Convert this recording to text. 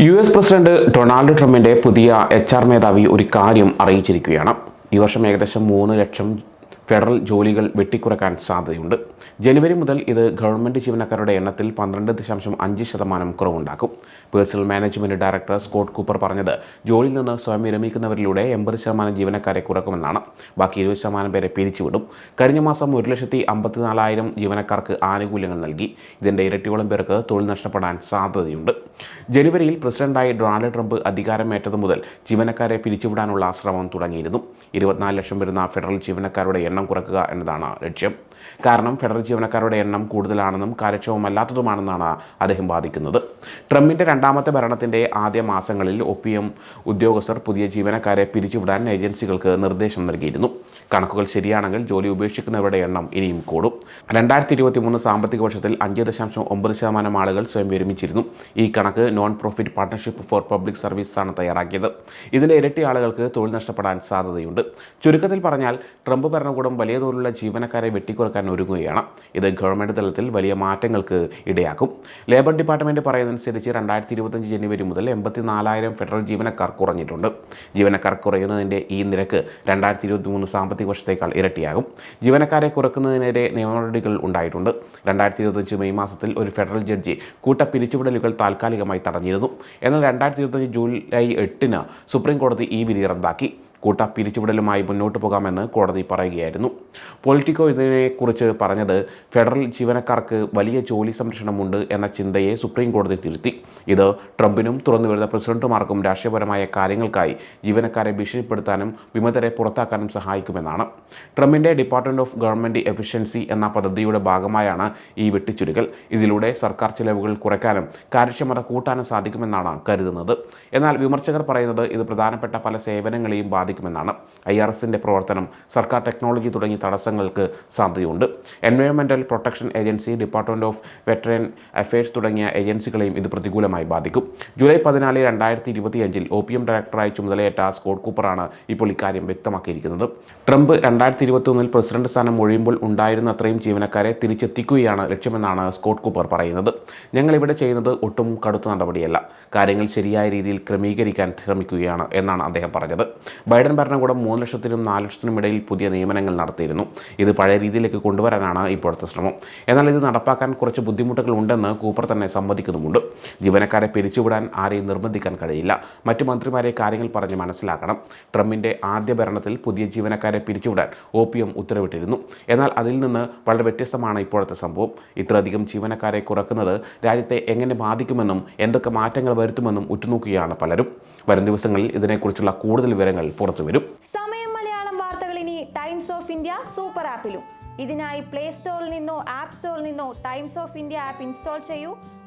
U S president Donald ട്രംപിന്റെ പുതിയ H R മേധാവി ഒരു കാര്യം അറിയിച്ചിരിക്കുകയാണ്. ഈ വർഷം ഏകദേശം മൂന്ന് ലക്ഷം ഫെഡറൽ ജോലികൾ വെട്ടിക്കുറക്കാൻ സാധ്യതയുണ്ട്. ജനുവരി മുതൽ ഇത് ഗവൺമെന്റ് ജീവനക്കാരുടെ എണ്ണത്തിൽ പന്ത്രണ്ട് ദശാംശം അഞ്ച് ശതമാനം കുറവുണ്ടാക്കും. Personnel management director Scott Cooper പറഞ്ഞത് ജോലിയിൽ നിന്ന് സ്വയം വിരമിക്കുന്നവരിലൂടെ എൺപത് ശതമാനം ജീവനക്കാരെ കുറക്കുമെന്നാണ്. ബാക്കി ഇരുപത് ശതമാനം പേരെ പിരിച്ചുവിടും. കഴിഞ്ഞ മാസം ഒരു ലക്ഷത്തി അമ്പത്തിനാലായിരം ജീവനക്കാർക്ക് ആനുകൂല്യങ്ങൾ നൽകി. ഇതിന്റെ ഇരട്ടിയോളം പേർക്ക് തൊഴിൽ നഷ്ടപ്പെടാൻ സാധ്യതയുണ്ട്. ജനുവരിയിൽ പ്രസിഡന്റായി ഡൊണാൾഡ് ട്രംപ് അധികാരമേറ്റത് മുതൽ ജീവനക്കാരെ പിരിച്ചുവിടാനുള്ള ശ്രമം തുടങ്ങിയിരുന്നു. ഇരുപത്തിനാല് ലക്ഷം വരുന്ന ഫെഡറൽ ജീവനക്കാരുടെ എണ്ണം കുറയ്ക്കുക എന്നതാണ് ലക്ഷ്യം. കാരണം ഫെഡറൽ ജീവനക്കാരുടെ എണ്ണം കൂടുതലാണെന്നും കാര്യക്ഷമമല്ലാത്തതുമാണെന്നാണ് അദ്ദേഹം വാദിക്കുന്നത്. ട്രംപിന്റെ രണ്ടാമത്തെ ഭരണത്തിന്റെ ആദ്യ മാസങ്ങളിൽ ഒ ഉദ്യോഗസ്ഥർ പുതിയ ജീവനക്കാരെ പിരിച്ചുവിടാൻ ഏജൻസികൾക്ക് നിർദ്ദേശം നൽകിയിരുന്നു. കണക്കുകൾ ശരിയാണെങ്കിൽ ജോലി ഉപേക്ഷിക്കുന്നവരുടെ എണ്ണം ഇനിയും കൂടും. രണ്ടായിരത്തി ഇരുപത്തി മൂന്ന് സാമ്പത്തിക വർഷത്തിൽ അഞ്ച് ദശാംശം ഒമ്പത് ശതമാനം ആളുകൾ സ്വയം വിരമിച്ചിരുന്നു. ഈ കണക്ക് non profit partnership for public service ആണ് തയ്യാറാക്കിയത്. ഇതിലെ ഇരട്ടി ആളുകൾക്ക് തൊഴിൽ നഷ്ടപ്പെടാൻ സാധ്യതയുണ്ട്. ചുരുക്കത്തിൽ പറഞ്ഞാൽ ട്രംപ് ഭരണകൂടം വലിയ തോതിലുള്ള ജീവനക്കാരെ വെട്ടിക്കുറക്കാൻ ഒരുങ്ങുകയാണ്. ഇത് ഗവൺമെന്റ് തലത്തിൽ വലിയ മാറ്റങ്ങൾക്ക് ഇടയാക്കും. ലേബർ ഡിപ്പാർട്ട്മെന്റ് പറയുന്നതനുസരിച്ച് രണ്ടായിരത്തി ഇരുപത്തഞ്ച് ജനുവരി മുതൽ എൺപത്തി നാലായിരം ഫെഡറൽ ജീവനക്കാർ കുറഞ്ഞിട്ടുണ്ട്. ജീവനക്കാർ കുറയുന്നതിന്റെ ഈ നിരക്ക് രണ്ടായിരത്തി ഇരുപത്തി മൂന്ന് സാമ്പത്തിക വർഷത്തേക്കാൾ ഇരട്ടിയാകും. ജീവനക്കാരെ കുറക്കുന്നതിനെതിരെ നിയമനടപടികൾ ഉണ്ടായിട്ടുണ്ട്. രണ്ടായിരത്തി ഇരുപത്തഞ്ച് മെയ് മാസത്തിൽ ഒരു ഫെഡറൽ ജഡ്ജി കൂട്ട പിരിച്ചുവിടലുകൾ താൽക്കാലികമായി തടഞ്ഞിരുന്നു. എന്നാൽ രണ്ടായിരത്തി ഇരുപത്തഞ്ച് ജൂലൈ എട്ടിന് സുപ്രീം കോടതി ഈ വിധി റദ്ദാക്കി. കൂട്ട പിരിച്ചുവിടലുമായി മുന്നോട്ട് പോകാമെന്ന് കോടതി പറയുകയായിരുന്നു. പൊളിറ്റിക്കോ ഇതിനെക്കുറിച്ച് പറഞ്ഞത് ഫെഡറൽ ജീവനക്കാർക്ക് വലിയ ജോലി സംരക്ഷണമുണ്ട് എന്ന ചിന്തയെ സുപ്രീം കോടതി തിരുത്തി. ഇത് ട്രംപിനും തുറന്നു വരുന്ന പ്രസിഡന്റുമാർക്കും രാഷ്ട്രീയപരമായ കാര്യങ്ങൾക്കായി ജീവനക്കാരെ ഭീഷണിപ്പെടുത്താനും വിമതരെ പുറത്താക്കാനും സഹായിക്കുമെന്നാണ്. ട്രംപിന്റെ ഡിപ്പാർട്ട്മെന്റ് ഓഫ് ഗവൺമെന്റ് എഫിഷ്യൻസി എന്ന പദ്ധതിയുടെ ഭാഗമായാണ് ഈ വെട്ടിച്ചുരുക്കൽ ഇതിലൂടെ സർക്കാർ ചെലവുകൾ കുറയ്ക്കാനും കാര്യക്ഷമത കൂട്ടാനും സാധിക്കുമെന്നാണ് കരുതുന്നത്. എന്നാൽ വിമർശകർ പറയുന്നത് ഇത് പ്രധാനപ്പെട്ട പല സേവനങ്ങളെയും ബാധിക്കുമെന്നാണ് ഐ ആർ എസിന്റെ പ്രവർത്തനം. സർക്കാർ ടെക്നോളജി തുടങ്ങിയ തടസ്സങ്ങൾക്ക് സാധ്യതയുണ്ട്. എൻവയോൺമെന്റൽ protection agency department of veteran affairs തുടങ്ങിയ ഏജൻസികളെയും ഇത് പ്രതികൂലമായി ബാധിക്കും. ജൂലൈ പതിനാല് രണ്ടായിരത്തി ഇരുപത്തിയഞ്ചിൽ ഒ പി എം ഡയറക്ടറായി ചുമതലയേറ്റ സ്കോട്ട് കൂപ്പറാണ് ഇപ്പോൾ ഇക്കാര്യം വ്യക്തമാക്കിയിരിക്കുന്നത്. ട്രംപ് രണ്ടായിരത്തി ഇരുപത്തിയൊന്നിൽ പ്രസിഡന്റ് സ്ഥാനം ഒഴിയുമ്പോൾ ഉണ്ടായിരുന്ന അത്രയും ജീവനക്കാരെ തിരിച്ചെത്തിക്കുകയാണ് ലക്ഷ്യമെന്നാണ് സ്കോട്ട് കൂപ്പർ പറയുന്നത്. ഞങ്ങളിവിടെ ചെയ്യുന്നത് ഒട്ടും കടുത്ത നടപടിയല്ല. കാര്യങ്ങൾ ശരിയായ രീതിയിൽ ക്രമീകരിക്കാൻ ശ്രമിക്കുകയാണ് എന്നാണ് അദ്ദേഹം പറഞ്ഞത്. ബൈഡൻ ഭരണകൂടം മൂന്ന് ലക്ഷത്തിനും നാല് ലക്ഷത്തിനും ഇടയിൽ പുതിയ നിയമനങ്ങൾ നടത്തിയിരുന്നു. ഇത് പഴയ രീതിയിലേക്ക് കൊണ്ടുവരാനാണ് ഇപ്പോഴത്തെ ശ്രമം. എന്നാൽ ഇത് നടപ്പാക്കാൻ കുറച്ച് ബുദ്ധിമുട്ടുകൾ ഉണ്ടെന്ന് കൂപ്പർ തന്നെ സമ്മതിക്കുന്നുമുണ്ട്. ജീവനക്കാരെ പിരിച്ചുവിടാൻ ആരെയും നിർബന്ധിക്കാൻ കഴിയില്ല. മറ്റു മന്ത്രിമാരെ കാര്യങ്ങൾ പറഞ്ഞ് മനസ്സിലാക്കണം. ട്രംപിന്റെ ആദ്യ ഭരണത്തിൽ പുതിയ ജീവനക്കാരെ പിരിച്ചുവിടാൻ ഒ പി എം ഉത്തരവിട്ടിരുന്നു. എന്നാൽ അതിൽ നിന്ന് വളരെ വ്യത്യസ്തമാണ് ഇപ്പോഴത്തെ സംഭവം. ഇത്രയധികം ജീവനക്കാരെ കുറക്കുന്നത് രാജ്യത്തെ എങ്ങനെ ബാധിക്കുമെന്നും എന്തൊക്കെ മാറ്റങ്ങൾ വരുത്തുമെന്നും ഉറ്റുനോക്കുകയാണ് പലരും. വരും ദിവസങ്ങളിൽ ഇതിനെക്കുറിച്ചുള്ള കൂടുതൽ വിവരങ്ങൾ പുറത്തുവരും സമയം മലയാളം വാർത്തകൾ ഇനി ടൈംസ് ഓഫ് ഇന്ത്യ സൂപ്പർ ആപ്പിലും. ഇതിനായി പ്ലേ സ്റ്റോറിൽ നിന്നോ ആപ്പ് സ്റ്റോറിൽ നിന്നോ Times of India app install ചെയ്യൂ.